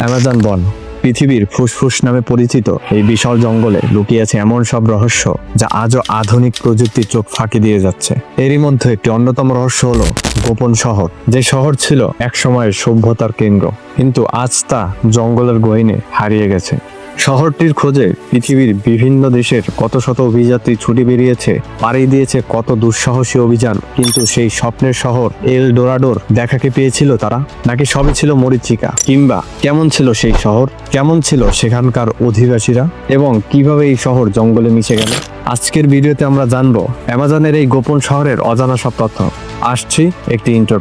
Amazon বন, পৃথিবীর ফুসফুস নামে পরিচিত এই বিশাল জঙ্গলে লুকিয়ে আছে এমন সব রহস্য যা আজও আধুনিক প্রযুক্তির চোখ ফাঁকি দিয়ে যাচ্ছে। এরই মধ্যে একটি অন্যতম রহস্য হলো গোপন শহর, যে শহর ছিল এক সময়ের সভ্যতার কেন্দ্র। কিন্তু আজ তা জঙ্গলের গহিনে হারিয়ে গেছে। শহরটির খোঁজে পৃথিবীর বিভিন্ন দেশের কত শত অভিযাত্রী ছুটি বেরিয়েছে পাড়ি দিয়েছে কত দুঃসাহসী অভিযান, কিন্তু সেই স্বপ্নের শহর এল ডোরাডোর দেখাকে পেয়েছিল তারা? নাকি সবই ছিল মরিচিকা? কিংবা কেমন ছিল সেই শহর? কেমন ছিল সেখানকার অধিবাসীরা? এবং কীভাবে এই শহর জঙ্গলে মিশে গেল? আজকের ভিডিওতে আমরা জানব অ্যামাজনের এই গোপন শহরের অজানা সব তথ্য। আসছি একটি ইন্টার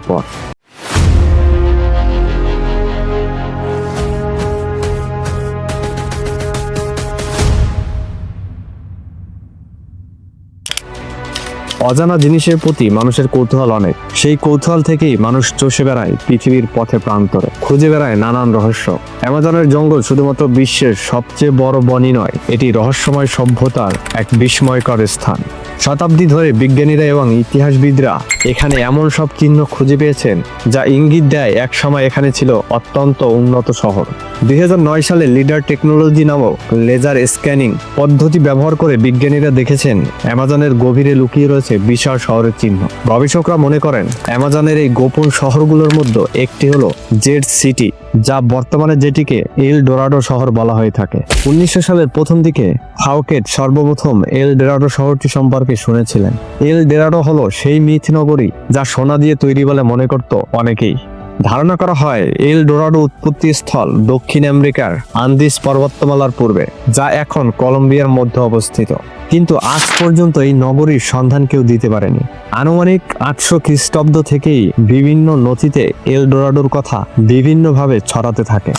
অজানা জিনিসের প্রতি মানুষের কৌতূহল অনেক। সেই কৌতূহল থেকেই মানুষ চষে বেড়ায় পৃথিবীর পথে প্রান্তরে। খুঁজে বেড়ায় নানান রহস্য। অ্যামাজনের জঙ্গল শুধুমাত্র বিশ্বের সবচেয়ে বড় বনই নয়, এটি রহস্যময় সভ্যতার এক বিস্ময়কর স্থান। শতাব্দী ধরে বিজ্ঞানীরা এবং ইতিহাসবিদরা এখানে এমন সব চিহ্ন খুঁজে পেয়েছেন, যা ইঙ্গিত দেয় এক সময় এখানে ছিল অত্যন্ত উন্নত শহর। দুই হাজার নয় সালে লিডার টেকনোলজি নামক লেজার স্ক্যানিং পদ্ধতি ব্যবহার করে বিজ্ঞানীরা দেখেছেন, অ্যামাজনের গভীরে লুকিয়ে রয়েছে বিশাল শহরের চিহ্ন। গবেষকরা মনে করেন, অ্যামাজনের এই গোপন শহরগুলোর মধ্যে একটি হলো জেড সিটি, যা বর্তমানে যেটিকে এল ডোরাডো শহর বলা হয়ে থাকে। উনিশশো সালের প্রথম দিকে হাউকেট সর্বপ্রথম এল ডেরাডো শহরটি সম্পর্কে শুনেছিলেন। এল ডেরাডো হলো সেই মিথ নগরী যা সোনা দিয়ে তৈরি বলে মনে করত অনেকেই। ধারণা করা হয়, এল ডোরাডো উৎপত্তি স্থল দক্ষিণ আমেরিকার আন্দিস পর্বতমালার পূর্বে, যা এখন কলম্বিয়ার মধ্যে অবস্থিত। কিন্তু আজ পর্যন্ত এই নগরীর সন্ধান কেউ দিতে পারেনি। আনুমানিক আটশো খ্রিস্টাব্দ থেকেই বিভিন্ন নথিতে এল ডোরাডোর কথা বিভিন্নভাবে ছড়াতে থাকে।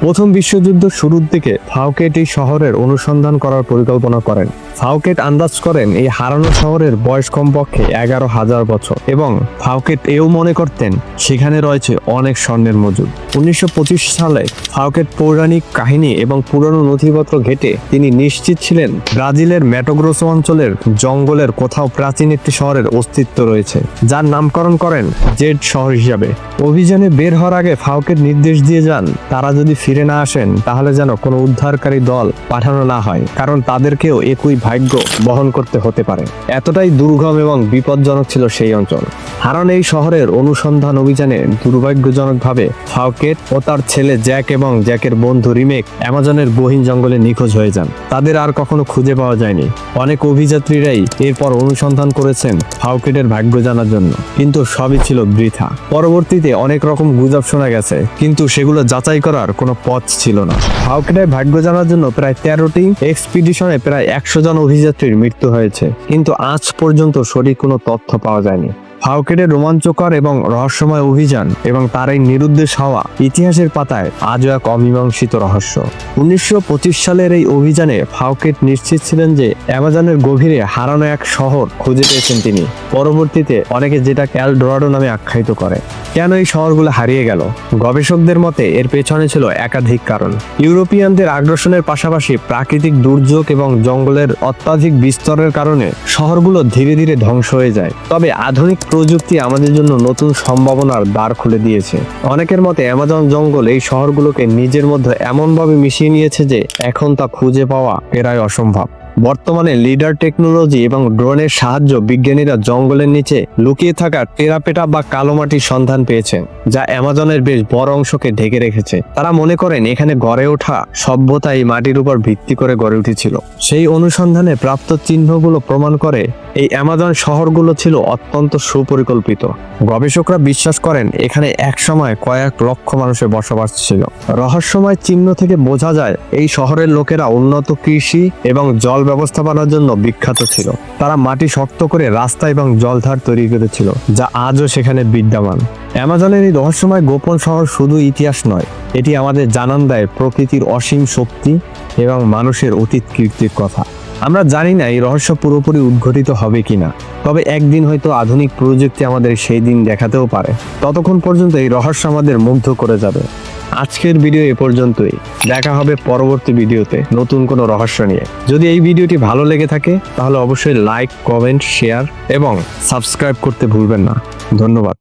প্রথম বিশ্বযুদ্ধ শুরুর দিকে ফাউকেট শহরের অনুসন্ধান করার পরিকল্পনা করেন। ফাউকেট আন্দাজ করেন এই হারানো শহরের বয়স কমপক্ষে এগারো হাজার বছর। এবং ফাউকেট এও মনে করতেন, সেখানে রয়েছে অনেক স্বর্ণের মজুদ। উনিশশো পঁচিশ সালে ফাউকেট পৌরাণিক কাহিনী এবং পুরনো নথিপত্র ঘেটে তিনি নিশ্চিত ছিলেন, ব্রাজিলের ম্যাটোগ্রোসো অঞ্চলের জঙ্গলের কোথাও প্রাচীন একটি শহরের অস্তিত্ব রয়েছে, যার নামকরণ করেন জেড শহর হিসাবে। অভিযানে বের হওয়ার আগে ফাউকেট নির্দেশ দিয়ে যান, তারা যদি ফিরে না আসেন, তাহলে যেন কোনো উদ্ধারকারী দল পাঠানো না হয়, কারণ তাদেরকেও একই ভাগ্য বহন করতে হতে পারে। এতটাই দুর্গম এবং বিপজ্জনক ছিল সেই অঞ্চল। হারান এই শহরের অনুসন্ধান অভিযানে দুর্ভাগ্যজনকভাবে ফাউকেট ও তার ছেলে জ্যাক এবং জ্যাকের বন্ধু রিমেক অ্যামাজনের গহীন জঙ্গলে নিখোঁজ হয়ে যান। তাদের আর কখনো খুঁজে পাওয়া যায়নি। অনেক অভিযাত্রীরাই এরপর অনুসন্ধান করেছেন ফাউকেটের ভাগ্য জানার জন্য। কিন্তু সবই ছিল বৃথা। পরবর্তীতে অনেক রকম গুজব শোনা গেছে, কিন্তু সেগুলো যাচাই করার কোনো পথ ছিল না। ফাউকেটের ভাগ্য জানার জন্য প্রায় তেরোটি এক্সপিডিশনে প্রায় একশো জন অভিযাত্রীর মৃত্যু হয়েছে, কিন্তু আজ পর্যন্ত সঠিক কোনো তথ্য পাওয়া যায়নি। ফাউকেটের রোমাঞ্চকর এবং রহস্যময় অভিযান এবং তার এই নিরুদ্দেশ হওয়া ইতিহাসের পাতায় আজও এক অমীমাংসিত রহস্য। উনিশশো পঁচিশ সালের এই অভিযানে ফাউকেট নিশ্চিত ছিলেন যে অ্যামাজনের গভীরে হারানো এক শহর খুঁজে পেয়েছেন তিনি। পরবর্তীতে অনেকে যেটা ক্যাল ডোরাডো নামে আখ্যায়িত করে। কেন এই শহরগুলো হারিয়ে গেল? গবেষকদের মতে, এর পেছনে ছিল একাধিক কারণ। ইউরোপিয়ানদের আগ্রাসনের পাশাপাশি প্রাকৃতিক দুর্যোগ এবং জঙ্গলের অত্যাধিক বিস্তরের কারণে শহরগুলো ধীরে ধীরে ধ্বংস হয়ে যায়। তবে আধুনিক প্রযুক্তি আমাদের জন্য নতুন সম্ভাবনার দ্বার খুলে দিয়েছে। অনেকের মতে, অ্যামাজন জঙ্গল এই শহরগুলোকে নিজের মধ্যে এমনভাবে মিশিয়ে নিয়েছে যে এখন তা খুঁজে পাওয়া প্রায় অসম্ভব। বর্তমানে লিডার টেকনোলজি এবং ড্রোনের সাহায্য বিজ্ঞানীরা জঙ্গলের নিচে লুকিয়ে থাকা টেরাপেটা বা কালো মাটির সন্ধান পেয়েছেন, যা অ্যামাজনের বেশ বড় অংশকে ঢেকে রেখেছে। তারা মনে করেন এখানে গড়ে ওঠা সভ্যতা এই মাটির উপর ভিত্তি করে গড়ে উঠেছিল। সেই অনুসন্ধানে প্রাপ্ত চিহ্নগুলো প্রমাণ করে এই অ্যামাজন শহরগুলো ছিল অত্যন্ত সুপরিকল্পিত। গবেষকরা বিশ্বাস করেন এখানে একসময় কয়েক লক্ষ মানুষের বসবাস ছিল। রহস্যময় চিহ্ন থেকে বোঝা যায় এই শহরের লোকেরা উন্নত কৃষি এবং জল ব্যবস্থাপনার জন্য বিখ্যাত ছিল। তারা মাটি শক্ত করে রাস্তা এবং জলধার তৈরি করেছিল, যা আজও সেখানে বিদ্যমান। অ্যামাজনের এই রহস্যময় গোপন শহর শুধু ইতিহাস নয়, এটি আমাদের জানান দেয় প্রকৃতির অসীম শক্তি এবং মানুষের অতীত কীর্তির কথা। আমরা জানি না এই রহস্য পুরোপুরি উদ্ঘটিত হবে কিনা, তবে একদিন হয়তো আধুনিক প্রযুক্তি আমাদের সেই দিন দেখাতেও পারে। ততক্ষণ পর্যন্ত এই রহস্য আমাদের মুগ্ধ করে যাবে। আজকের ভিডিও এ পর্যন্তই। দেখা হবে পরবর্তী ভিডিওতে নতুন কোনো রহস্য নিয়ে। যদি এই ভিডিওটি ভালো লেগে থাকে, তাহলে অবশ্যই লাইক কমেন্ট শেয়ার এবং সাবস্ক্রাইব করতে ভুলবেন না। ধন্যবাদ।